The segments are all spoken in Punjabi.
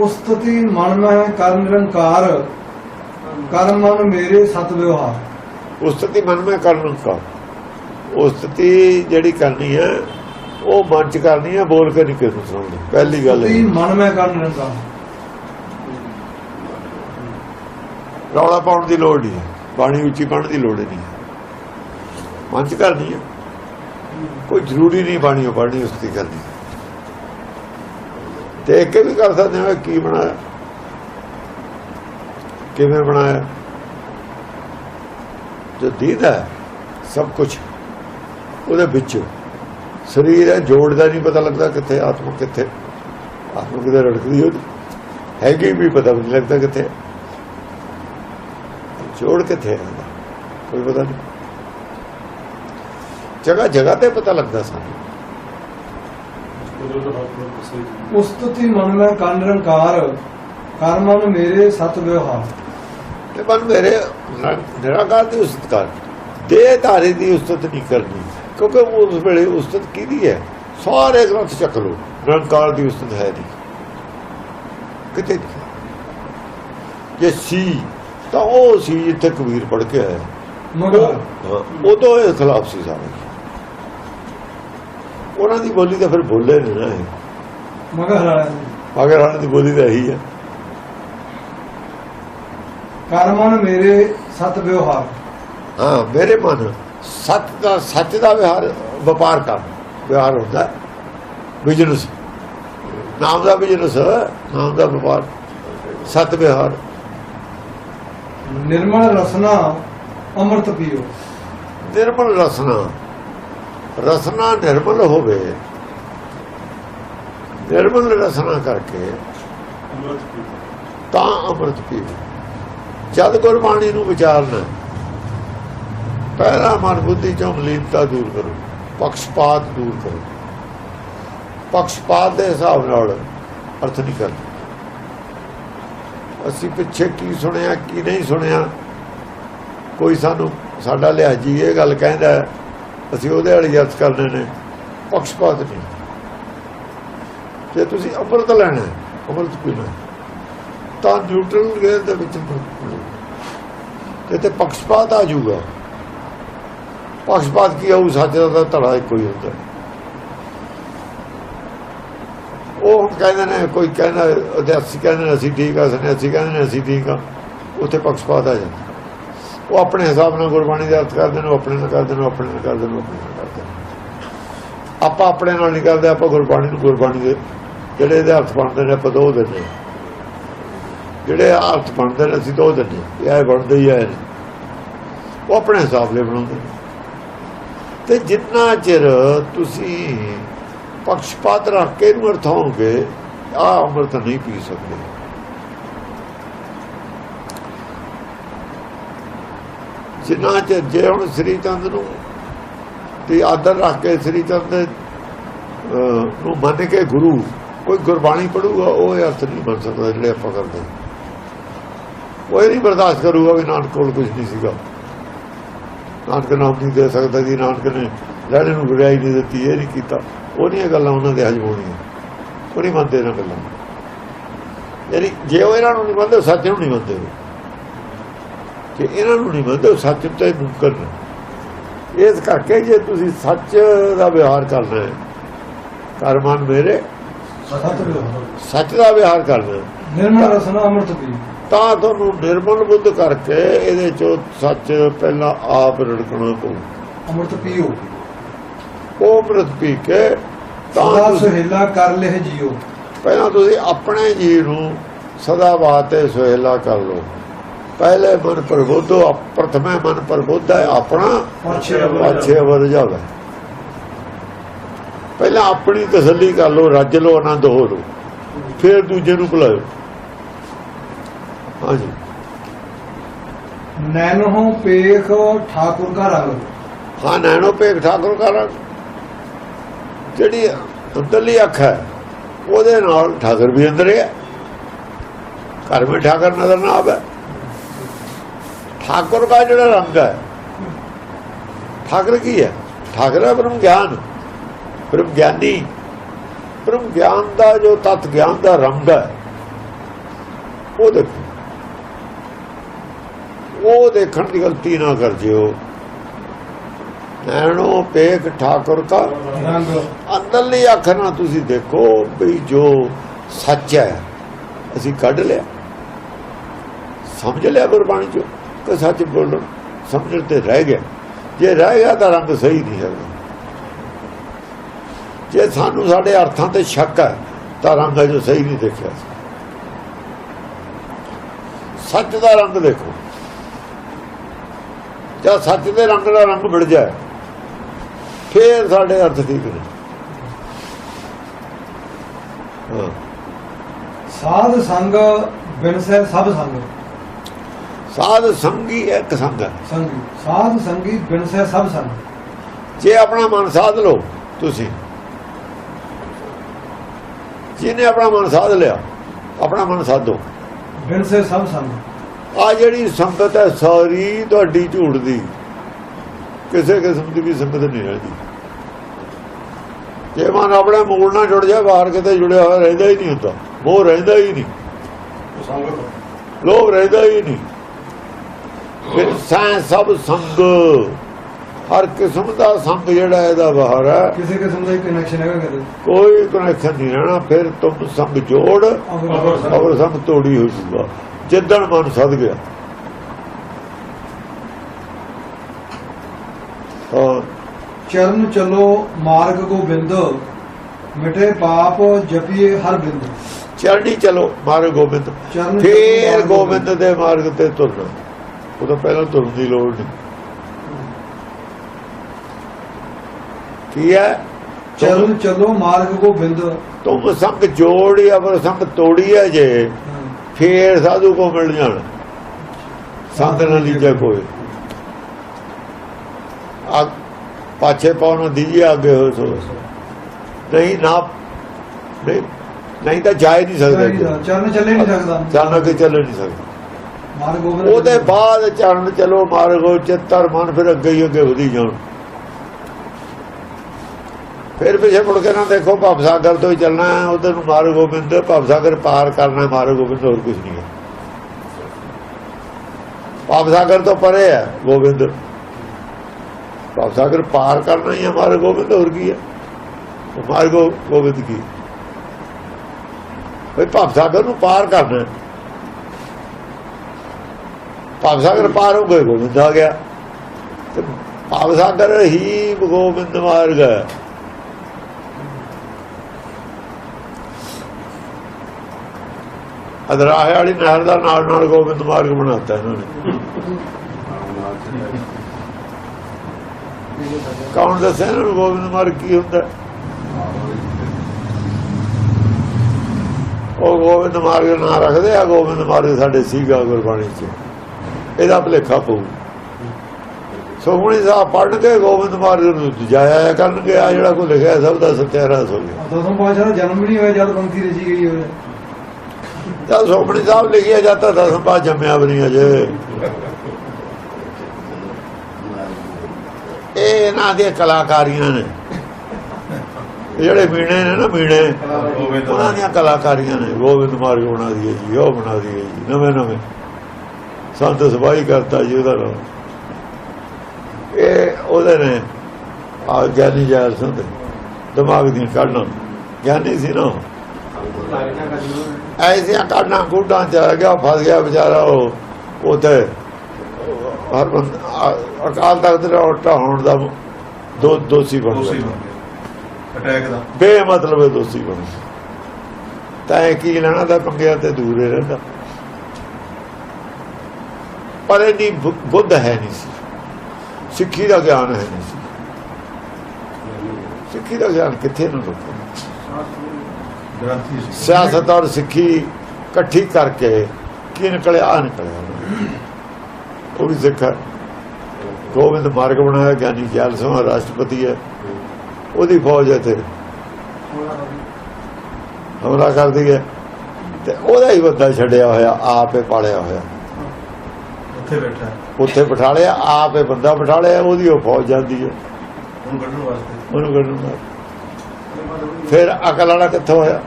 ਉਸਤਤੀ ਮਨ ਮੈਂ ਕਰ ਨਿਰੰਕਾਰ ਕਰਮ ਮਨ ਮੇਰੇ ਸਤ ਵਿਵਹਾਰ। ਉਸਤਤੀ ਮਨ ਮੈਂ ਕਰਨ ਕਾ ਉਸਤਤੀ ਜਿਹੜੀ ਕਰਨੀ ਹੈ ਉਹ ਮਨ ਚ ਕਰਨੀ ਹੈ ਬੋਲ ਕੇ ਨਹੀਂ ਕਿਸੇ ਨੂੰ ਪਹਿਲੀ ਗੱਲ ਇਹ। ਮਨ ਮੈਂ ਕਰ ਨਿਰੰਕਾਰ। ਰੌਲਾ ਪਾਉਣ ਦੀ ਲੋੜ ਨਹੀਂ ਹੈ। ਬਾਣੀ ਉੱਚੀ ਪੜਨ ਦੀ ਲੋੜ ਨਹੀਂ ਹੈ। ਮਨ ਚ ਕਰਨੀ ਹੈ। ਕੋਈ ਜ਼ਰੂਰੀ ਨਹੀਂ ਬਾਣੀ ਉਹ ਪੜਨੀ ਉਸਤੀ ਕਰਨੀ। ਦੇਖ ਕੇ ਵੀ ਕਰ ਸਕਦੇ ਹਾਂ ਕੀ ਬਣਾਇਆ। ਕਿਵੇਂ ਬਣਾਇਆ। ਜੋ ਦੀਦਾ ਹੈ, ਸਭ ਕੁਝ ਉਹਦੇ ਵਿੱਚ ਸਰੀਰ ਹੈ ਜੋੜ ਦਾ ਨਹੀਂ ਪਤਾ ਲੱਗਦਾ ਕਿੱਥੇ ਆਤਮਾ ਕਿੱਥੇ। ਆਤਮਾ ਕਿਤੇ ਰੜਕਦੀ ਹੋ ਹੈਗੀ ਵੀ ਪਤਾ ਵੀ ਨਹੀਂ ਲੱਗਦਾ ਕਿੱਥੇ। ਜੋੜ ਕਿੱਥੇ ਹੈ ਕੋਈ ਪਤਾ ਨਹੀਂ। ਜਗ੍ਹਾ ਜਗ੍ਹਾ ਤੇ ਪਤਾ ਲੱਗਦਾ ਸਾਨੂੰ। ਉਸਤਤੀ ਮਨ ਮੈਂ ਕਰ ਨਿਰੰਕਾਰ ਕਰਮ ਮਨ ਮੇਰੇ ਸਤ ਵਿਵਹਾਰ। ਤੇ ਮਨ ਮੇਰੇ ਨਿਰਾ- ਨਿਰਾਕਾਰ ਦੀ ਉਸਤਤ ਕਰ। ਦੇ ਧਾਰੇ ਦੀ ਉਸਤਤ ਨਹੀਂ ਕਰਨੀ ਕਿਉਂਕਿ ਉਸ ਵੇਲੇ ਉਸਤਤ ਕਿਹਦੀ ਹੈ? ਸਾਰੇ ਗ੍ਰੰਥ ਚੱਕ ਲੋ ਨਿਰੰਕਾਰ ਦੀ ਉਸਤਤ ਹੈ ਨਹੀਂ। ਕਿਤੇ ਨਹੀਂ। ਜੇ ਸੀ ਤਾਂ ਉਹ ਸੀ ਜਿੱਥੇ ਕਬੀਰ ਪੜ ਕੇ ਆਇਆ। ਮਗਰ। ਉਦੋਂ ਇਹ ਖਿਲਾਫ ਸੀ ਸਾਰੇ। ਉਹਨਾਂ ਦੀ ਬੋਲੀ ਤਾਂ ਫਿਰ ਬੋਲੇ ਨਹੀਂ ਨਾ ਇਹ ਮਗਰ ਹਰਾਇਆ ਮਗਰ ਵਾਲੇ ਦੀ ਬੋਲੀ ਤਾਂ ਇਹੀ ਹੈ ਕਰਮ ਮਨ ਮੇਰੇ ਸਤ ਵਿਵਹਾਰ। ਹਾਂ ਮੇਰੇ ਮਨ ਸੱਚ ਦਾ ਸੱਚ ਦਾ ਵਿਹਾਰ ਵਪਾਰ ਕਰ। ਵਿਹਾਰ ਹੁੰਦਾ ਬਿਜ਼ਨਸ ਨਾਮ ਦਾ ਬਿਜ਼ਨਸ ਨਾਮ ਦਾ ਵਪਾਰ। ਸਤ ਵਿਹਾਰ। ਨਿਰਮਲ ਰਸਨਾ ਅੰਮ੍ਰਿਤ ਪੀਓ। ਨਿਰਮਲ ਰਸਨਾ। ਰਸਨਾ ਨਿਰਮਲ ਹੋਵੇ। ਨਿਰਮਲ ਰਸਨਾ ਕਰਕੇ ਤਾਂ ਅੰਮ੍ਰਿਤ ਪੀਓ ਜਦ ਗੁਰਬਾਣੀ ਨੂੰ ਵਿਚਾਰਨਾ ਪਹਿਲਾ ਮਨ ਬੁੱਧੀ ਚੋਂ ਮਲੀਨਤਾ ਦੂਰ ਕਰੋ, ਪਕਸ਼ਪਾਤ ਦੂਰ ਕਰੋ। ਪਕਸ਼ਪਾਤ ਦੇ ਹਿਸਾਬ ਨਾਲ ਅਰਥ ਨਹੀਂ ਕਰਨਾ। ਅਸੀਂ ਪਿੱਛੇ ਕੀ ਸੁਣਿਆ, ਕੀ ਨਹੀਂ ਸੁਣਿਆ, ਕੋਈ ਸਾਨੂੰ ਸਾਡਾ ਲਿਹਾਜੀ ਇਹ ਗੱਲ ਕਹਿੰਦਾ ਅਸੀਂ ਉਹਦੇ ਵਾਲੀ ਅਰਥ ਕਰਨੇ ਨੇ, ਪਕਸ਼ਪਾਤ ਨਹੀਂ ਜੇ ਤੁਸੀਂ ਅੰਮ੍ਰਿਤ ਲੈਣਾ ਅੰਮ੍ਰਿਤ ਪੀਣਾ ਤਾਂ ਨਿਊਟਰਲ ਗੇਅਰ ਦੇ ਵਿੱਚ ਅੰਮ੍ਰਿਤ ਪੀਓ। ਤੇ ਤੇ ਪਕਸ਼ਪਾਤ ਆ ਜਾਊਗਾ। ਪਕਸ਼ਪਾਤ ਕੀ ਆਊ ਸੱਚ ਦਾ ਧੜਾ ਇੱਕੋ ਹੀ ਹੁੰਦਾ ਉਹ ਹੁਣ ਕਹਿੰਦੇ ਨੇ, ਕੋਈ ਕਹਿੰਦਾ ਉਹਦੇ ਕਹਿੰਦੇ ਨੇ, ਅਸੀਂ ਠੀਕ ਆ ਸੰਨਿਆਸੀ ਕਹਿੰਦੇ ਨੇ, ਅਸੀਂ ਠੀਕ ਆ। ਉੱਥੇ ਪਕਸ਼ਪਾਤ ਆ ਜਾਂਦਾ। ਉਹ ਆਪਣੇ ਹਿਸਾਬ ਨਾਲ ਗੁਰਬਾਣੀ ਦਾ ਅਰਥ ਕਰਦੇ ਨੇ ਆਪਣੇ ਨਾਲ ਕਰਦੇ ਨੇ ਆਪਣੇ ਨਾਲ ਕਰਦੇ ਨੇ ਆਪਣੇ ਨਾਲ ਕਰਦੇ ਆਪਾਂ ਆਪਣੇ ਨਾਲ ਨਹੀਂ ਕਰਦੇ, ਆਪਾਂ ਗੁਰਬਾਣੀ ਨੂੰ ਗੁਰਬਾਣੀ ਦੇ, ਜਿਹੜੇ ਇਹਦੇ ਅਰਥ ਬਣਦੇ ਨੇ, ਆਪਾਂ ਦੋ ਦਿੰਦੇ ਜਿਹੜੇ ਅਰਥ ਬਣਦੇ ਨੇ, ਅਸੀਂ ਦੋ ਦਿੰਦੇ ਇਹ ਬਣਦੇ ਹੀ ਹੈ ਉਹ ਆਪਣੇ ਹਿਸਾਬ ਨਾਲ ਬਣਾਉਂਦੇ ਨੇ। ਤੇ ਜਿੰਨਾ ਚਿਰ ਤੁਸੀਂ ਪਕਸ਼ਪਾਤ ਰੱਖ ਕੇ ਇਹਨੂੰ ਅਰਥਾਓਗੇ ਆ ਅੰਮ੍ਰਿਤ ਨਹੀਂ ਪੀ ਸਕਦੇ। ਜਿੰਨਾ ਚਿਰ ਜੇ ਹੁਣ ਸ੍ਰੀ ਚੰਦ ਨੂੰ। ਤੇ ਆਦਰ ਰੱਖ ਕੇ ਸ੍ਰੀ ਚੰਦ ਦੇ, ਨੂੰ ਮੰਨ ਕੇ ਗੁਰੂ ਕੋਈ ਗੁਰਬਾਣੀ ਪੜੂਗਾ ਉਹ ਇਹ ਅਰਥ ਨਹੀਂ ਬਣ ਸਕਦਾ ਜਿਹੜੇ ਆਪਾਂ ਕਰਦੇ ਉਹ ਇਹ ਨਹੀਂ ਬਰਦਾਸ਼ਤ ਕਰੂਗਾ ਵੀ ਨਾਨਕ ਕੋਲ ਕੁਝ ਨਹੀਂ ਸੀਗਾ। ਨਾਨਕ ਨਾਮ ਨਹੀਂ ਦੇ ਸਕਦਾ ਜੀ ਨਾਨਕ ਨੇ ਲੈਣੇ ਨੂੰ ਗੁਰਿਆਈ ਨਹੀਂ ਦਿੱਤੀ ਇਹ ਨਹੀਂ ਕੀਤਾ। ਉਹ ਗੱਲਾਂ ਉਹਨਾਂ ਦੇ ਹਜਮ ਹੋਣੀਆਂ। ਉਹ ਨਹੀਂ ਮੰਨਦੇ ਇਹਨਾਂ ਗੱਲਾਂ। ਨੂੰ। ਯਾਨੀ ਜੇ ਉਹ ਇਹਨਾਂ ਨੂੰ ਨਹੀਂ ਮੰਨਦੇ ਉਹ ਸੱਚ ਨੂੰ ਨਹੀਂ ਮੰਨਦੇ। ਜੇ ਇਹਨਾਂ ਨੂੰ ਨਹੀਂ ਮੰਨਦੇ ਉਹ ਸੱਚ ਤੇ ਮੁਨਕਰ ਨੇ। ਇਸ ਕਰਕੇ ਜੇ ਤੁਸੀਂ ਸੱਚ ਦਾ ਵਿਹਾਰ ਕਰਨਾ ਹੈ ਕਰਮਨ ਮੇਰੇ ਸੱਚ ਦਾ ਵਿਹਾਰ। ਕਰਨਾ ਨਿਰਮਲ ਰਸਨਾ ਅੰਮ੍ਰਿਤ ਪੀਓ ਤਾਂ ਤੁਹਾਨੂੰ ਨਿਰਮਲ ਬੁੱਧ ਕਰਕੇ ਇਹਦੇ ਚੋਂ ਸੱਚ ਪਹਿਲਾਂ ਆਪ ਰੜਕਣਾ ਪਊ। ਅੰਮ੍ਰਿਤ ਪੀਓ। ਉਹ ਅੰਮ੍ਰਿਤ ਪੀ ਕੇ ਤਾਂ ਸੁਹੇਲਾ ਕਰ ਲਿਹ ਜੀਓ। ਪਹਿਲਾਂ ਤੁਸੀਂ ਆਪਣੇ ਜੀ ਨੂੰ ਸਦਾ ਵਾਤੇ ਸੁਹੇਲਾ ਕਰ ਲਓ। ਪਹਿਲੇ ਮਨ ਪ੍ਰਬੋਧੋ ਪ੍ਰਥਮੇ ਮਨ ਪ੍ਰਬੋਧ ਆਪਣਾ ਪਾਛੇ ਵਰ ਜਾਵੇ। ਪਹਿਲਾਂ ਆਪਣੀ ਤਸੱਲੀ ਕਰ ਲਓ ਰੱਜ ਲਓ ਆਨੰਦ ਹੋ ਲਓ। ਫਿਰ ਦੂਜੇ ਨੂੰ ਭੁਲਾਓ ਹਾਂਜੀ। ਨੈਨੋ ਪੇਖ ਠਾਕੁਰ ਰੰਗ ਹਾਂ ਨੈਣੋ ਪੇਖ ਠਾਕੁਰ ਕਰ ਜਿਹੜੀ ਅੰਦਰਲੀ ਅੱਖ ਹੈ ਉਹਦੇ ਨਾਲ ਠਾਕੁਰ ਵੀ ਅੰਦਰ ਹੈ ਘਰ ਵਿੱਚ ਠਾਕੁਰ ਨਜ਼ਰ ਨਾ ਆਵੇ। ਠਾਕੁਰ ਦਾ ਜਿਹੜਾ ਰੰਗ ਹੈ। ਠਾਕੁਰ ਕੀ ਹੈ? ਠਾਕੁਰ ਹੈ ਬ੍ਰਹਮ ਗਿਆਨ। ਬ੍ਰਹਮ ਗਿਆਨੀ। ਬ੍ਰਹਮ ਗਿਆਨ ਦਾ ਜੋ ਤਤ ਗਿਆਨ ਦਾ ਰੰਗ ਹੈ, ਉਹ ਦੇਖੋ। ਉਹ ਦੇਖਣ ਦੀ ਗਲਤੀ ਨਾ ਕਰ ਜਿਓ। ਨੈਣੋ ਪੇਖ ਠਾਕੁਰ ਕਾ। ਰੰਗ ਅੰਦਰਲੀ ਅੱਖ ਨਾਲ ਤੁਸੀਂ ਦੇਖੋ ਵੀ ਜੋ ਸੱਚ ਹੈ, ਅਸੀਂ ਕੱਢ ਲਿਆ। ਸਮਝ ਲਿਆ ਗੁਰਬਾਣੀ ਚੋਂ? ਕਿ ਸੱਚ ਬੋਲੋ ਸਮਝਣ ਤੇ ਰਹਿ ਗਿਆ। ਜੇ ਰਹਿ ਗਿਆ ਤਾਂ ਰੰਗ ਸਹੀ ਨਹੀਂ ਹੈਗਾ। ਜੇ ਸਾਨੂੰ ਸਾਡੇ ਅਰਥਾਂ ਤੇ ਸ਼ੱਕ ਹੈ, ਤਾਂ ਰੰਗ ਹੈ ਜੋ ਸਹੀ ਨਹੀਂ ਦੇਖਿਆ। ਸੱਚ ਦਾ ਰੰਗ ਦੇਖੋ। ਜਾਂ ਸੱਚ ਦੇ ਰੰਗ ਦਾ ਰੰਗ ਮਿਲ ਜਾਏ, ਫੇਰ ਸਾਡੇ ਅਰਥ ਠੀਕ ਨੇ। ਹਾਂ। ਸਾਧ ਸੰਗ ਬਿਨਸੈ ਸਭ ਸੰਗ। ਸਾਧ ਸੰਗੀ ਇੱਕ ਸੰਗ। ਹੈ। ਸੰਗੀ ਸਾਧ ਸੰਗੀ ਬਿਨਸੈ ਸਭ ਸੰਗ। ਜੇ ਆਪਣਾ ਮਨ ਸਾਧ ਲਓ ਤੁਸੀਂ। ਜਿਹਨੇ ਆਪਣਾ ਮਨ ਸਾਧ ਲਿਆ ਆਪਣਾ ਮਨ ਸਾਧੋ। ਬਿਨਸੈ ਸਭ ਸੰਗ। ਆ ਜਿਹੜੀ ਸੰਗਤ ਹੈ ਸਾਰੀ ਤੁਹਾਡੀ ਝੂਠ ਦੀ। ਕਿਸੇ ਕਿਸਮ ਦੀ ਵੀ ਸੰਗਤ ਨਹੀਂ ਰਹਿੰਦੀ। ਜੇ ਮਨ ਆਪਣੇ ਮੂਲ ਨਾਲ ਜੁੜ ਜਾ ਬਾਹਰ ਕਿਤੇ ਜੁੜਿਆ ਹੋਇਆ ਰਹਿੰਦਾ ਹੀ ਨਹੀਂ ਹੁੰਦਾ। ਉਹ ਰਹਿੰਦਾ ਹੀ ਨਹੀਂ। ਲੋਭ ਰਹਿੰਦਾ ਹੀ ਨਹੀਂ। ਸੈਂ ਸਭ ਸੰਗ। ਹਰ ਕਿਸਮ ਦਾ ਸੰਗ ਜਿਹੜਾ ਇਹਦਾ ਬਾਹਰ ਹੈ। ਕਿਸੇ ਕਿਸਮ ਦਾ ਕਨੈਕਸ਼ਨ ਹੈਗਾ ਕਦੇ ਕੋਈ ਕਨੈਕਸ਼ਨ ਨਹੀਂ ਰਹਿਣਾ ਫਿਰ ਤੁਮ ਸੰਗ ਜੋੜ। ਔਰ ਸੰਗ। ਤੋੜੀ ਹੋਈ ਸੁਭਾ ਜਿੱਦਣ ਮਨ ਸਦ ਗਿਆ। ਚਰਨ ਚਲੋ ਮਾਰਗ ਗੋਬਿੰਦ ਮਿਟੇ ਪਾਪ ਜਪੀਏ ਹਰ ਬਿੰਦ। ਚਰਣੀ ਚਲੋ ਮਾਰੇ ਗੋਬਿੰਦ। ਫੇਰ ਗੋਬਿੰਦ ਦੇ ਮਾਰਗ ਤੇ ਤੁਰਨਾ। ਉਹ ਤਾਂ ਪਹਿਲਾਂ ਤੁਰਨ ਦੀ ਲੋੜ ਨਹੀਂ। ਕੀ ਹੈ? ਚਰਨ ਚਲੋ। ਮਾਰਗ ਗੋਬਿੰਦ। ਤੁਮ ਸੰਗ ਜੋੜੀ ਅਵਰ ਸੰਗ ਤੋੜੀ ਹੈ ਜੇ। ਫੇਰ ਸਾਧੂ ਕੋ ਮਿਲ ਜਾਣ। ਸੰਤ ਨਾ ਲੀਜੇ ਕੋਈ। ਆ ਪਾਛੇ ਪਾਉਣ ਦੀਜੇ ਅੱਗੇ ਹੋ ਸੋ। ਨਹੀਂ ਨਾ ਨਹੀਂ ਤਾਂ ਜਾ ਹੀ ਨਹੀਂ ਸਕਦੇ। ਚਰਨ ਚੱਲੇ ਨਹੀਂ ਸਕਦਾ। ਚੱਲ ਕੇ ਚੱਲ ਨਹੀਂ ਸਕਦੇ। ਉਹਦੇ ਬਾਅਦ ਚਰਨ ਚਲੋ ਮਾਰਗੋ ਚਿੱਤਰ ਮਨ ਫਿਰ ਅੱਗੇ ਹੀ ਅੱਗੇ ਵਧੀ ਜਾਣ। ਫਿਰ ਪਿਛੇ ਮੁੜ ਕੇ ਨਾ ਦੇਖੋ ਭਵ ਸਾਗਰ ਤੋਂ ਹੀ ਚੱਲਣਾ ਹੈ ਉਧਰ ਨੂੰ ਮਾਰਗ ਗੋਬਿੰਦ ਭਵ ਸਾਗਰ ਪਾਰ ਕਰਨਾ ਹੈ ਮਾਰਗ ਗੋਬਿੰਦ ਹੋਰ ਕੁਝ ਨਹੀਂ ਹੈ। ਭਵ ਸਾਗਰ ਤੋਂ ਪਰੇ ਹੈ ਗੋਬਿੰਦ। ਭਵ ਸਾਗਰ ਪਾਰ ਕਰਨਾ ਹੀ ਹੈ ਮਾਰਗ ਗੋਬਿੰਦ ਹੋਰ ਕੀ ਹੈ? ਗੋ- ਗੋਬਿੰਦ ਕੀ? ਭਵ ਸਾਗਰ ਨੂੰ ਪਾਰ ਕਰਨਾ ਹੈ। ਭਵ ਸਾਗਰ ਪਾਰ ਹੋ ਗਏ, ਗੋਬਿੰਦ ਆ ਗਿਆ। ਤੇ ਭਵ ਸਾਗਰ ਹੀ ਗੋਬਿੰਦ ਮਾਰਗ ਹੈ। ਅਦਰਾਹ ਵਾਲੀ ਨਹਿਰ ਦਾ ਨਾਲ ਨਾਲ ਗੋਬਿੰਦ ਮਾਰਗ ਬਣਾਤਾ ਇਹਨਾਂ ਨੇ। ਕੌਣ ਦੱਸਿਆ ਇਹਨਾਂ ਨੂੰ ਗੋਬਿੰਦ ਮਾਰਗ ਕੀ ਹੁੰਦਾ? ਉਹ ਗੋਬਿੰਦ ਮਾਰਗ ਨਾਂ ਰੱਖਦੇ ਆ, ਗੋਬਿੰਦ ਮਾਰਗ ਸਾਡੇ ਸੀਗਾ ਗੁਰਬਾਣੀ 'ਚ। ਇਹਦਾ ਭਲੇਖਾ ਪਊ। ਸੁਖਮਣੀ ਸਾਹਿਬ ਪੜ੍ਹ ਕੇ ਗੋਬਿੰਦ ਮਾਰਗ ਨੂੰ ਜਾਇਆ ਕਰਨਗੇ ਆ ਜਿਹੜਾ ਕੋ ਲਿਖਿਆ ਸਭ ਦਾ ਸਤਿਆਰਾਸ ਹੋ ਗਿਆ ਦਸਮ ਪਾਸ਼ਾ ਦਾ ਜਨਮ ਵੀ ਨਹੀਂ ਹੋਇਆ ਜਦ ਪੰਕਤੀ ਰਚੀ ਗਈ ਹੋਵੇ। ਜਦ ਸੁਖਮਣੀ ਸਾਹਿਬ ਲਿਖਿਆ ਜਾਂਦਾ ਦਸਮ ਪਾ ਜੰਮਿਆ ਵੀ ਨਹੀਂ ਅਜੇ। ਇਹ ਇਹਨਾਂ ਦੀਆਂ ਕਲਾਕਾਰੀਆਂ ਨੇ। ਜਿਹੜੇ ਮੀਣੇ ਨੇ ਨਾ ਮੀਣੇ ਉਹਨਾਂ ਦੀਆਂ ਕਲਾਕਾਰੀਆਂ ਨੇ। ਗੋਬਿੰਦ ਮਾਰਗ ਬਣਾ ਦਈਏ ਜੀ ਉਹ ਬਣਾ ਦਈਏ ਜੀ ਨਵੇਂ ਨਵੇਂ ਸੰਤ ਸਬਾਈ ਕਰਤਾ ਜੀ ਉਹਦਾ ਨਾਮ। ਇਹ ਉਹਦੇ ਨੇ ਆ ਗਿਆਨੀ ਜਾਲ ਸੰਤ ਦਿਮਾਗ ਦੀ ਕੱਢਣਾ ਗਿਆਨੀ ਸੀ ਨਾ। ਐਸੀਆਂ ਕਾਢਾਂ ਗੁੱਡਾਂ ਚ ਆ ਗਿਆ ਫਸ ਗਿਆ ਵਿਚਾਰਾ ਉਹ ਉਥੇ ਹਰ ਅਕਾਲ ਤਖਤ ਦਾ ਉਲਟਾ ਹੋਣ ਦਾ ਦੋ ਦੋਸ਼ੀ ਬਣ ਗਿਆ ਅਟੈਕ ਦਾ। ਬੇਮਤਲਬ ਇਹ ਦੋਸ਼ੀ ਬਣ ਗਿਆ ਤਾਂ ਕੀ ਲੈਣਾ ਦਾ ਪੰਗਿਆਂ ਤੇ ਦੂਰ ਰਹਿੰਦਾ। ਪਰ ਇਹਦੀ ਬੁੱਧ ਹੈ ਨਹੀਂ ਸੀ। ਸਿੱਖੀ ਦਾ ਗਿਆਨ ਹੈ ਨਹੀਂ ਸੀ। ਸਿੱਖੀ ਦਾ ਗਿਆਨ ਕਿੱਥੇ ਨੂੰ ਰੁਕਿਆ ਸਿਆਸਤ ਔਰ ਸਿੱਖੀ ਇਕੱਠੀ ਕਰਕੇ ਕੀ ਨਿਕਲਿਆ? ਆ ਨਿਕਲਿਆ। ਉਹ ਵੀ ਸਿੱਖ ਹੈ। ਗੋਬਿੰਦ ਮਾਰਗ ਬਣਾਇਆ, ਗਿਆਨੀ ਜੈਲ ਸਿੰਘ ਰਾਸ਼ਟਰਪਤੀ ਹੈ। ਉਹਦੀ ਫੌਜ ਹੈ ਤੇ ਹਮਲਾ ਕਰਦੀ ਹੈ। ਤੇ ਉਹਦਾ ਹੀ ਬੰਦਾ ਛੱਡਿਆ ਹੋਇਆ, ਆਪੇ ਪਾਲਿਆ ਹੋਇਆ। ਉੱਥੇ ਬੈਠਾ। ਉੱਥੇ ਬਿਠਾ ਲਿਆ ਆਪੇ ਬੰਦਾ ਬਿਠਾ ਲਿਆ ਉਹਦੀ ਉਹ ਫੌਜ ਜਾਂਦੀ ਹੈ। ਉਹਨੂੰ ਕੱਢਣ ਵਾਸਤੇ। ਉਹਨੂੰ ਕੱਢਣ ਦਾ ਫਿਰ ਅਕਲ ਵਾਲਾ ਕਿੱਥੋਂ ਹੋਇਆ?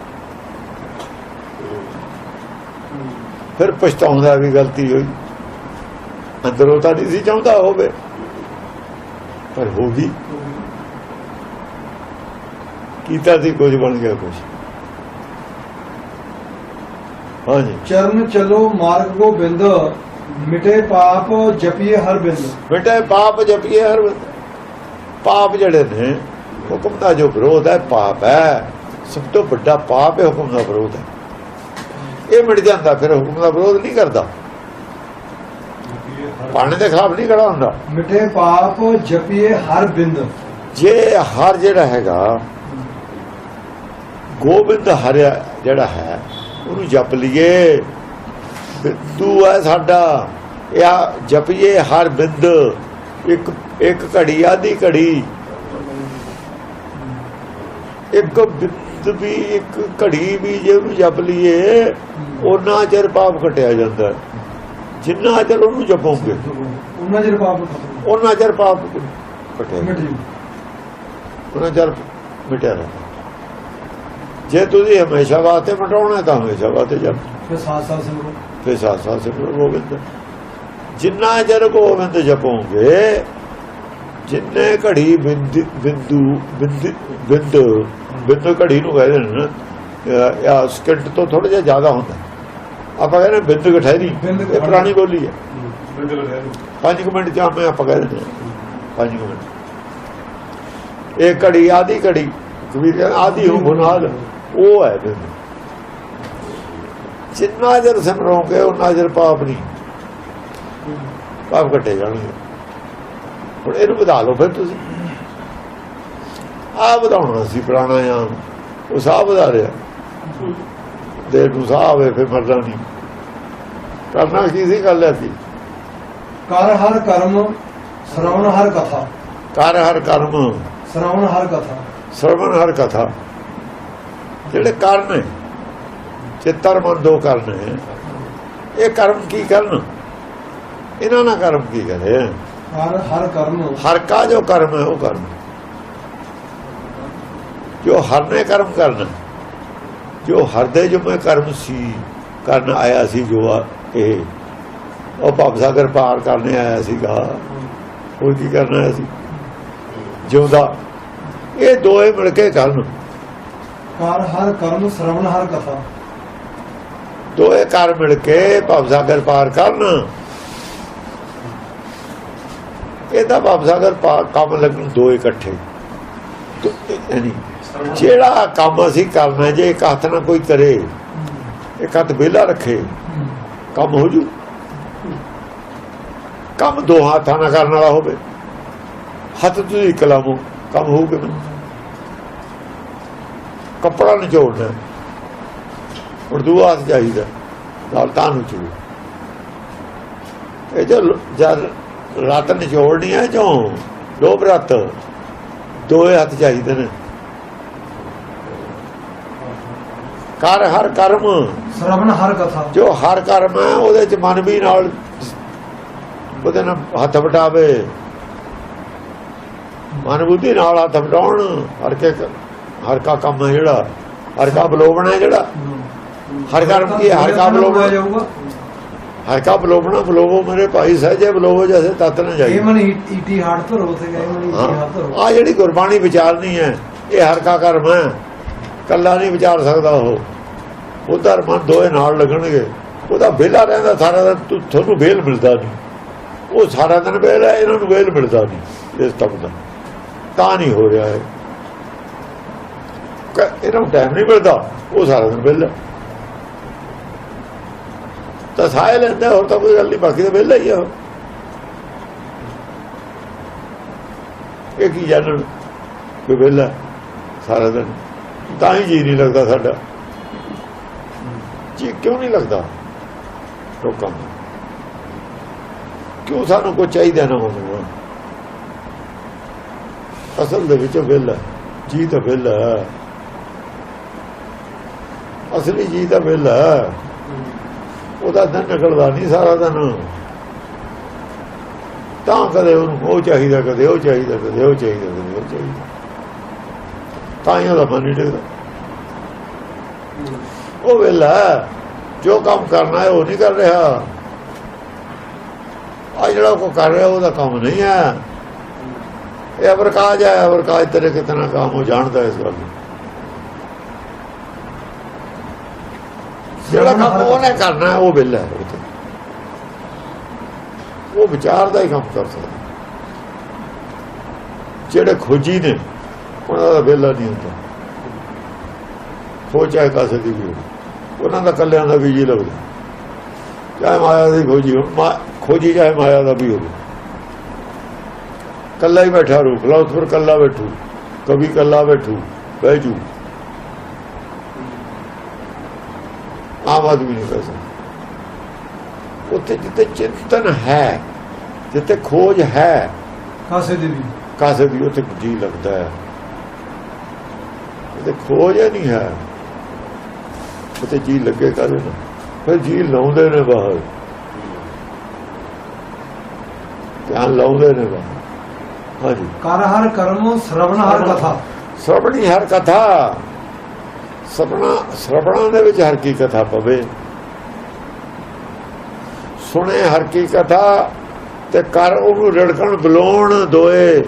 ਫਿਰ ਪਛਤਾਉਂਦਾ ਵੀ ਗਲਤੀ ਹੋਈ। ਅੰਦਰੋਂ ਤਾਂ ਨਹੀਂ ਸੀ ਚਾਹੁੰਦਾ ਹੋਵੇ ਪਰ ਹੋ ਗਈ। ਕੀਤਾ ਸੀ ਕੁਝ ਬਣ ਗਿਆ ਕੁਝ। ਹਾਂਜੀ। ਚਰਨ ਚਲੋ ਮਾਰਗ ਗੋਬਿੰਦ। ਮਿਟੇ ਪਾਪ ਜਪੀਏ ਹਰ ਬਿੰਦ। ਬੇਟੇ ਪਾਪ ਜਪੀਏ ਹਰ ਵੇਲੇ। ਪਾਪ ਜਿਹੜੇ ਨੇ ਹੁਕਮ ਦਾ ਜੋ ਵਿਰੋਧ ਹੈ ਪਾਪ ਹੈ। ਸਭ ਤੋਂ ਵੱਡਾ ਪਾਪ ਹੈ ਹੁਕਮ ਦਾ ਵਿਰੋਧ ਹੈ। ਇਹ ਮਿਟ ਜਾਂਦਾ ਫਿਰ ਹੁਕਮ ਦਾ ਵਿਰੋਧ ਨਹੀਂ ਕਰਦਾ। ਪਾਣੀ ਦੇ ਖਿਲਾਫ ਨਹੀਂ ਖੜਾ ਹੁੰਦਾ। ਮਿਟੇ ਪਾਪ ਜਪੀਏ ਹਰ ਬਿੰਦ। ਜੇ ਹਰ ਜਿਹੜਾ ਹੈਗਾ ਗੋਬਿੰਦ ਹਰਿਆ ਜਿਹੜਾ ਹੈ ਉਹਨੂੰ ਜਪ ਲਈਏ। ਬਿੰਦੂ ਹੈ ਸਾਡਾ ਇਹ ਜਪੀਏ ਹਰ ਬਿੰਦ ਇੱਕ ਇੱਕ ਘੜੀ ਆਦੀ ਘੜੀ। ਇੱਕ ਬਿੰਦ ਵੀ ਇੱਕ ਘੜੀ ਵੀ ਜੇ ਉਹਨੂੰ ਜਪ ਲਈਏ ਉਹਨਾਂ ਚਿਰ ਪਾਪ ਕਟਿਆ ਜਾਂਦਾ। ਜਿੰਨਾ ਚਿਰ ਉਹਨੂੰ ਜਪੋਗੇ ਉਹਨਾਂ ਚਿਰ ਪਾਪ ਉਹਨਾਂ ਚਿਰ ਪਾਪ ਜੂ। ਉਹਨਾਂ ਚਿਰ ਮਿਟਿਆ ਰਹਿੰਦਾ। ਜੇ ਤੁਸੀਂ ਹਮੇਸ਼ਾ ਵਾਸਤੇ ਮਟਾਉਣਾ ਤਾਂ ਹਮੇਸ਼ਾ ਵਾਸਤੇ ਜਪ। ਫਿਰ ਸਾਥ ਸਾਥ ਸਿਮਰੋ ਫਿਰ ਸਾਥ ਸਾਥ ਸਿਮਰੋ ਗੋਬਿੰਦ। ਜਿੰਨਾ ਚਿਰ ਗੋਬਿੰਦ ਜਪੋਗੇ ਜਿੰਨੇ ਘੜੀ ਬਿੰਦ ਬਿੰਦੂ ਬਿੰਦ ਘੜੀ ਨੂੰ ਕਹਿੰਦੇ ਨੇ ਜਾਂ ਸਕਿੰਟ ਤੋਂ ਥੋੜਾ ਜਿਹਾ ਜ਼ਿਆਦਾ ਹੁੰਦਾ। ਆਪਾਂ ਕਹਿੰਦੇ ਬਿੰਦ ਬਿੰਦ ਇਹ। ਪੁਰਾਣੀ ਬੋਲੀ ਹੈ। ਪੰਜ ਕੁ ਮਿੰਟ ਚ ਆਪੇ ਆਪਾਂ ਕਹਿ ਦਿੰਦੇ ਹਾਂ। ਪੰਜ ਮਿੰਟ। ਇਹ ਘੜੀ ਆਦੀ ਘੜੀ ਕਬੀਰ ਕਹਿੰਦਾ ਆਦੀ ਹੋ ਬੁਨਾਦ ਉਹ ਹੈ ਬਿੰਦ। ਜਿੰਨਾ ਜਰ ਸਿਮਰੋਗੇ ਉਹਨਾਂ ਜਰ ਪਾਪ ਨਹੀਂ। ਪਾਪ ਕੱਟੇ ਜਾਣਗੇ। ਹੁਣ ਇਹਨੂੰ ਵਧਾ ਲਓ ਫਿਰ ਤੁਸੀਂ। ਆ ਵਧਾਉਣਾ ਸੀ ਪ੍ਰਾਣਾਯਾਮ ਉਹ ਸਾਹ ਵਧਾ ਰਿਹਾ। ਦੇ ਨੂੰ ਸਾਹ ਆਵੇ ਫਿਰ ਮਰਦਾ ਨਹੀਂ। ਕਰਨਾ ਕੀ ਸੀ ਗੱਲ ਹੈ ਸੀ ਕਰ ਹਰ ਕਰਮ ਸ਼ਰਵਣ ਹਰ ਕਥਾ। ਕਰ ਹਰ ਕਰਮ। ਸ਼ਰਵਣ ਹਰ ਕਥਾ। ਸਰਵਣ ਹਰ ਕਥਾ। ਜਿਹੜੇ ਕਰਨ ਚਿੱਤਰ ਮਨ ਦੋ ਕਰਨ ਇਹ ਕਰਮ ਕੀ ਕਰਨ? ਇਹਨਾਂ ਨਾਲ ਕਰਮ ਕੀ ਕਰੇ? ਕਰ ਹਰ ਕਰਮ। ਹਰ ਕਾ ਜੋ ਕਰਮ ਹੈ ਉਹ ਕਰਮ। ਜੋ ਹਰ ਨੇ ਕਰਮ ਕਰਨਾ ਜੋ ਹਰ ਦੇ ਜੋ ਮੈਂ ਕਰਮ ਸੀ ਕਰਨ ਆਇਆ ਸੀ ਜੋ ਇਹ। ਉਹ ਭਵ ਸਾਗਰ ਪਾਰ ਕਰਨੇ ਆਇਆ ਸੀਗਾ। ਉਹ ਕੀ ਕਰਨਾ ਆਇਆ ਸੀ? ਜਿਉਂਦਾ। ਇਹ ਦੋਏ ਮਿਲ ਕੇ ਕਰਨ। ਕਰ ਹਰ ਕਰਮ ਸ਼ਰਵਣ ਹਰ ਕਥਾ। ਦੋਏ ਕਰ ਮਿਲ ਕੇ ਭਵ ਸਾਗਰ ਪਾਰ ਕਰਨ। ਇਹਦਾ ਭਵ ਸਾਗਰ ਪਾਰ ਕੰਮ ਲੱਗਣ ਦੋ ਇਕੱਠੇ। ਜਿਹੜਾ ਕੰਮ ਅਸੀਂ ਕਰਨਾ ਜੇ ਇੱਕ ਹੱਥ ਨਾਲ ਕੋਈ ਕਰੇ, ਇੱਕ ਹੱਥ ਵਿਹਲਾ ਰੱਖੇ, ਕੰਮ ਹੋ ਜੂ। ਕੰਮ ਦੋ ਹੱਥਾਂ ਨਾਲ ਕਰਨ ਵਾਲਾ ਹੋਵੇ। ਹੱਥ ਤੁਸੀਂ ਇੱਕ ਲਾਵੋ, ਕੰਮ ਹੋਊਗਾ। ਕੱਪੜਾ ਨਿਚੋੜਨਾ ਦੂਆ ਹੱਥ ਚਾਹੀਦਾ ਨਾਲ ਤਾਂ ਨੂੰ ਚੂ ਇਹ ਜੋ ਜਦ ਰੱਤ ਨਿਚੋੜਨੀ ਹੈ ਜੋ ਦੋ ਬਰਤ ਦੋਏ ਹੱਥ ਚਾਹੀਦੇ ਨੇ। ਕਰ ਹਰ ਕਰਮ। ਸ਼ਰਵਣ ਹਰ ਕਥਾ। ਜੋ ਹਰ ਕਰਮ ਹੈ ਉਹਦੇ ਚ ਮਨ ਵੀ ਨਾਲ ਉਹਦੇ ਨਾਲ ਹੱਥ ਵਟਾਵੇ। ਮਨ ਬੁੱਧੀ ਨਾਲ ਹੱਥ ਵਟਾਉਣ ਹਰ ਕੇ ਹਰ ਕਾ ਕੰਮ ਹੈ ਜਿਹੜਾ ਹਰ ਕਾ ਬਲੋਵਣਾ ਜਿਹੜਾ। ਹਰ ਕੀ ਹੈ? ਹਰ ਕਾ ਜਾਊਗਾ। ਹਰ ਕਾ ਬਲੋਵਣਾ ਬਲੋਵੋ ਮੇਰੇ ਭਾਈ ਸਹਜੇ ਬਲੋਵੋ ਜੈਸੇ ਤਤ ਨ ਜਾਈ ਇਹ ਮਨ ਈਟੀ ਹਾਰਟ ਤੋਂ ਰੋ ਤੇ ਗਏ ਮਨ ਈਟੀ ਹਾਰਟ ਤੋਂ ਆ ਜਿਹੜੀ ਗੁਰਬਾਣੀ ਵਿਚਾਰਨੀ ਹੈ ਇਹ ਹਰ ਕਾ ਕਰਮ ਹੈ। ਕੱਲਾ ਨਹੀਂ ਵਿਚਾਰ ਸਕਦਾ ਉਹ। ਉਧਰ ਮਨ ਦੋਏ ਨਾਲ ਲੱਗਣਗੇ। ਉਹਦਾ ਵਿਹਲਾ ਰਹਿੰਦਾ ਸਾਰਾ ਦਿਨ ਤੁ- ਤੁਹਾਨੂੰ ਵੇਲ ਮਿਲਦਾ ਨਹੀਂ। ਉਹ ਸਾਰਾ ਦਿਨ ਵੇਲ ਹੈ ਇਹਨਾਂ ਨੂੰ ਵੇਲ ਮਿਲਦਾ ਨਹੀਂ ਇਸ ਤੱਕ ਦਾ। ਤਾਂ ਨਹੀਂ ਹੋ ਰਿਹਾ ਹੈ ਕ- ਇਹਨਾਂ ਨੂੰ ਟਾਈਮ ਨਹੀਂ ਮਿਲਦਾ ਉਹ ਸਾਰਾ ਦਿਨ ਵਿਹਲਾ। ਤਾਂ ਸਾਇ ਲੈਂਦਾ, ਹੋਰ ਤਾਂ ਕੋਈ ਗੱਲ ਨਹੀਂ, ਬਾਕੀ ਤਾਂ ਵਿਹਲਾ ਹੀ ਆ ਇਹ ਕੀ ਜਾਣਨ? ਕਿ ਵਿਹਲਾ ਸਾਰਾ ਦਿਨ। ਤਾਂ ਹੀ ਜੀ ਨਹੀਂ ਲੱਗਦਾ ਸਾਡਾ। ਜੀ ਕਿਉਂ ਨਹੀਂ ਲੱਗਦਾ? ਲੋਕਾਂ ਨੂੰ। ਕਿਉਂ ਸਾਨੂੰ ਕੋਈ ਚਾਹੀਦਾ ਨਾ ਹੋਵੇ? ਅਸਲ ਦੇ ਵਿੱਚ ਵਿਹਲਾ। ਜੀ ਤਾਂ ਵਿਹਲਾ। ਹੈ। ਅਸਲੀ ਜੀ ਤਾਂ ਵਿਹਲਾ। ਉਹਦਾ ਦਿਨ ਨਿਕਲਦਾ ਨਹੀਂ ਸਾਰਾ ਦਿਨ। ਤਾਂ ਕਦੇ ਉਹਨੂੰ ਉਹ ਚਾਹੀਦਾ, ਕਦੇ ਉਹ ਚਾਹੀਦਾ, ਕਦੇ ਉਹ ਚਾਹੀਦਾ, ਕਦੇ ਉਹ ਚਾਹੀਦਾ। ਤਾਂ ਹੀ ਉਹਦਾ ਮਨ ਨਹੀਂ ਟਿਕਦਾ ਉਹ ਵੇਲਾ ਜੋ ਕੰਮ ਕਰਨਾ ਹੈ ਉਹ ਨਹੀਂ ਕਰ ਰਿਹਾ। ਆ ਜਿਹੜਾ ਕੋ ਕਰ ਰਿਹਾ, ਉਹਦਾ ਕੰਮ ਨਹੀਂ ਹੈ। ਇਹ ਅਵਰਕਾਜ ਹੈ, ਅਵਰਕਾਜ ਤੇਰੇ ਕਿਤਨਾ ਕੰਮ ਹੋ ਜਾਣਦਾ ਇਸ ਗੱਲ ਨੂੰ। ਜਿਹੜਾ ਕੰਮ ਉਹਨੇ ਕਰਨਾ, ਉਹ ਬਿੱਲ ਹੈ ਉਹ ਵਿਚਾਰ ਦਾ ਹੀ ਕੰਮ ਕਰ ਸਕਦਾ। ਜਿਹੜੇ ਖੋਜੀ ਨੇ, ਉਹਨਾਂ ਦਾ ਵਿਹਲਾ ਨਹੀਂ ਹੁੰਦਾ। ਖੋਜ ਚਾਹੇ ਕਾਸੇ ਦੀ ਵੀ ਹੋਵੇ। ਉਹਨਾਂ ਦਾ ਕੱਲਿਆਂ ਦਾ ਵੀ ਜੀ ਲੱਗਦਾ। ਚਾਹੇ ਮਾਇਆ ਦੀ ਖੋਜੀ ਹੋ ਖੋਜੀ ਚਾਹੇ ਮਾਇਆ ਦਾ ਵੀ ਹੋਵੇ। ਕੱਲਾ ਹੀ ਬੈਠਾ ਰੂਖ ਲਾ ਉਸ ਪਰ ਕੱਲਾ ਬੈਠੂ। ਕभी ਕੱਲਾ ਬੈਠੂ, ਬਹਿ ਜੂ ਆਮ ਆਦਮੀ ਨਹੀਂ ਕਹਿ ਸਕਦਾ। ਉੱਥੇ ਜਿੱਥੇ ਚਿੰਤਨ ਹੈ ਜਿੱਥੇ ਖੋਜ ਹੈ ਕਾਸੇ ਦੀ ਵੀ। ਕਾਸੇ ਵੀ ਉੱਥੇ ਜੀ ਲੱਗਦਾ ਹੈ। ਤੇ ਖੋਜ ਨਹੀਂ ਹੈ। ਉੱਥੇ ਜੀ ਲੱਗੇ ਕਰੇ ਨਾ ਫਿਰ ਜੀ ਲਾਉਂਦੇ ਨੇ ਬਾਹਰ। ਧਿਆਨ ਲਾਉਂਦੇ ਨੇ ਬਾਹਰ। ਹਾਂਜੀ। ਕਰ ਹਰ ਕਰਮ ਸਰਵਣ ਹਰ ਕਥਾ। ਸਰਵਣੀ ਹਰ ਕਥਾ। ਸਪਨਾ ਸਰਵਣਾ ਦੇ ਵਿੱਚ ਹਰ ਕੀ ਕਥਾ ਪਵੇ। ਸੁਣੇ ਹਰ ਕੀ ਕਥਾ ਤੇ ਕਰ ਉਹਨੂੰ ਰੜਕਣ ਬੁਲਾਉਣ ਦੋਏ।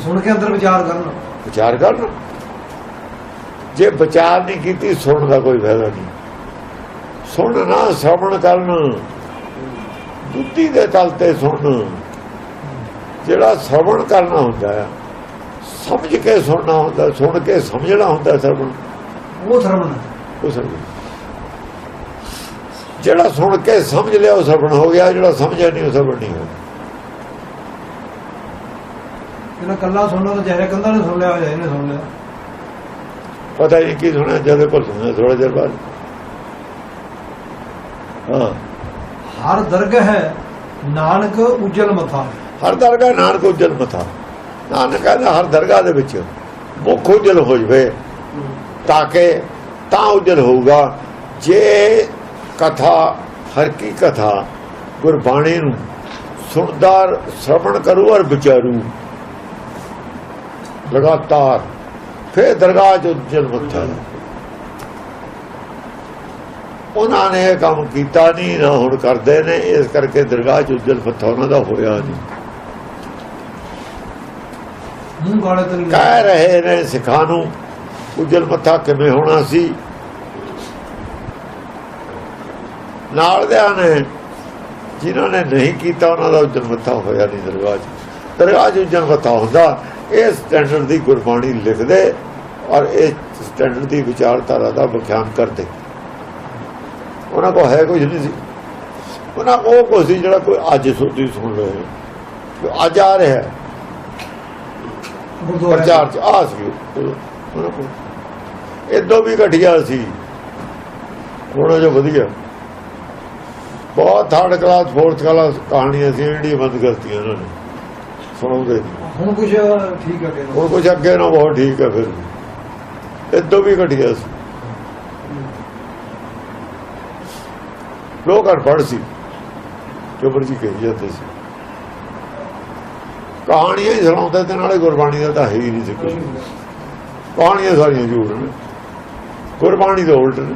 ਸੁਣ ਕੇ ਅੰਦਰ ਵਿਚਾਰ ਕਰਨਾ। ਵਿਚਾਰ ਕਰਨ। ਜੇ ਵਿਚਾਰ ਨਹੀਂ ਕੀਤੀ ਸੁਣਨ ਦਾ ਕੋਈ ਫਾਇਦਾ ਨਹੀਂ। ਸੁਣਨਾ ਸ਼ਰਵਣ ਕਰਨ। ਬੁੱਧੀ ਦੇ ਤਲ ਤੇ ਸੁਣ। ਜਿਹੜਾ ਸ਼ਰਵਣ ਕਰਨਾ ਹੁੰਦਾ ਹੈ ਸਮਝ ਕੇ ਸੁਣਨਾ ਹੁੰਦਾ ਸੁਣ ਕੇ ਸਮਝਣਾ ਹੁੰਦਾ ਸ਼ਰਵਣ ਉਹ ਸਰਵਣ ਉਹ ਜਿਹੜਾ ਸੁਣ ਕੇ ਸਮਝ ਲਿਆ ਉਹ ਸ਼ਰਵਣ ਹੋ ਗਿਆ ਜਿਹੜਾ ਸਮਝਿਆ ਨਹੀਂ ਉਹ ਸ਼ਰਵਣ ਨਹੀਂ ਹੋਇਆ ਇਹਨਾਂ ਕੱਲਾ ਸੁਣਨਾ ਤਾਂ ਚਿਹਰੇ ਕੰਧਾਂ ਨੇ ਸੁਣ ਲਿਆ ਹੋਇਆ ਇਹਨੇ ਸੁਣ ਲਿਆ। ਪਤਾ ਨਹੀਂ ਕੀ ਸੁਣਿਆ ਜਦੇ ਕੋਲ ਸੁਣਿਆ ਥੋੜਾ ਜਿਹਾ ਬਾਅਦ। ਹਾਂ। ਹਰ ਦਰਗਹ ਹੈ ਨਾਨਕ ਉਜਲ ਮਥਾ। ਹਰ ਦਰਗਾਹ ਨਾਨਕ ਉਜਲ ਮਥਾ। ਨਾਨਕ ਕਹਿੰਦਾ ਹਰ ਦਰਗਾਹ ਦੇ ਵਿੱਚ ਮੁੱਖ ਉਜਲ ਹੋ ਜਵੇ। ਤਾਂ ਕਿ ਤਾਂ ਉਜਲ ਹੋਊਗਾ ਜੇ ਕਥਾ ਹਰ ਕੀ ਕਥਾ ਗੁਰਬਾਣੀ ਨੂੰ ਸੁਣਦਾਰ ਸ਼ਰਵਣ ਕਰੂ ਔਰ ਵਿਚਾਰੂ ਲਗਾਤਾਰ ਫਿਰ ਦਰਗਾਹ ਚ ਉਜਲ ਮੱਥਾ ਉਹਨਾਂ ਨੇ ਕੰਮ ਕੀਤਾ ਨਹੀਂ ਨਾ ਹੁਣ ਕਰਦੇ ਨੇ ਇਸ ਕਰਕੇ ਦਰਗਾਹ ਚ ਉਜਲ ਉਹਨਾਂ ਦਾ ਹੋਇਆ ਨਹੀਂ ਕਹਿ ਰਹੇ ਨੇ ਸਿੱਖਾਂ ਨੂੰ ਉਜਲ ਮੱਥਾ ਕਿਵੇਂ ਹੋਣਾ ਸੀ? ਨਾਲ ਦੇ ਨੇ ਜਿਨ੍ਹਾਂ ਨੇ ਨਹੀਂ ਕੀਤਾ ਉਹਨਾਂ ਦਾ ਉਜਲ ਮੱਥਾ ਹੋਇਆ ਨਹੀਂ ਦਰਗਾਹ 'ਚ। ਦਰਗਾਹ 'ਚ ਉਜਲ ਮੱਥਾ ਹੁੰਦਾ। ਇਹ ਸਟੈਂਡਰਡ ਦੀ ਗੁਰਬਾਣੀ ਲਿਖਦੇ ਔਰ ਇਹ ਸਟੈਂਡਰਡ ਦੀ ਵਿਚਾਰਧਾਰਾ ਦਾ ਵਿਖਿਆਨ ਕਰਦੇ। ਉਹਨਾਂ ਕੋ ਹੈ ਕੁਝ ਨਹੀਂ ਸੀ। ਉਹਨਾਂ ਉਹ ਕੁਛ ਸੀ ਜਿਹੜਾ ਕੋਈ ਅੱਜ ਸੁਣਦੀ ਸੁਣ ਰਹੇ ਹੋ ਜੋ ਅੱਜ ਆ ਰਿਹਾ ਗੁਰਦੁਆਰੇ ਪ੍ਰਚਾਰ ਚ ਆ ਸੀ। ਉਹਨਾਂ ਕੋਲ ਇਦੋਂ ਵੀ ਘਟਿਆ ਸੀ। ਥੋੜਾ ਜਿਹਾ ਵਧੀਆ। ਬਹੁਤ ਥਰਡ ਕਲਾਸ ਫੋਰਥ ਕਲਾਸ ਕਹਾਣੀਆਂ ਸੀ ਇੰਡੀਆ ਬੰਦ ਕਰਤੀਆਂ ਉਹਨਾਂ ਨੇ। ਸੁਣਾਉਂਦੇ। ਹੁਣ ਕੁਝ ਠੀਕ ਹੈ ਕਹਿੰਦਾ ਹੁਣ ਕੁਝ ਅੱਗੇ ਨਾ ਬਹੁਤ ਠੀਕ ਹੈ ਫਿਰ। ਇਦੋਂ ਵੀ ਘਟਿਆ ਸੀ। ਲੋਕ ਅਨਪੜ੍ਹ ਸੀ। ਜੋ ਮਰਜ਼ੀ ਕਹੀ ਜਾਂਦੇ ਸੀ। ਕਹਾਣੀਆਂ ਹੀ ਸੁਣਾਉਂਦੇ ਤੇ ਨਾਲੇ ਗੁਰਬਾਣੀ ਦਾ ਤਾਂ ਹੈ ਹੀ ਨਹੀਂ ਸੀ ਕਹਾਣੀਆਂ ਸਾਰੀਆਂ ਝੂਠ ਨੇ। ਗੁਰਬਾਣੀ ਦੇ ਉਲਟ ਨੇ।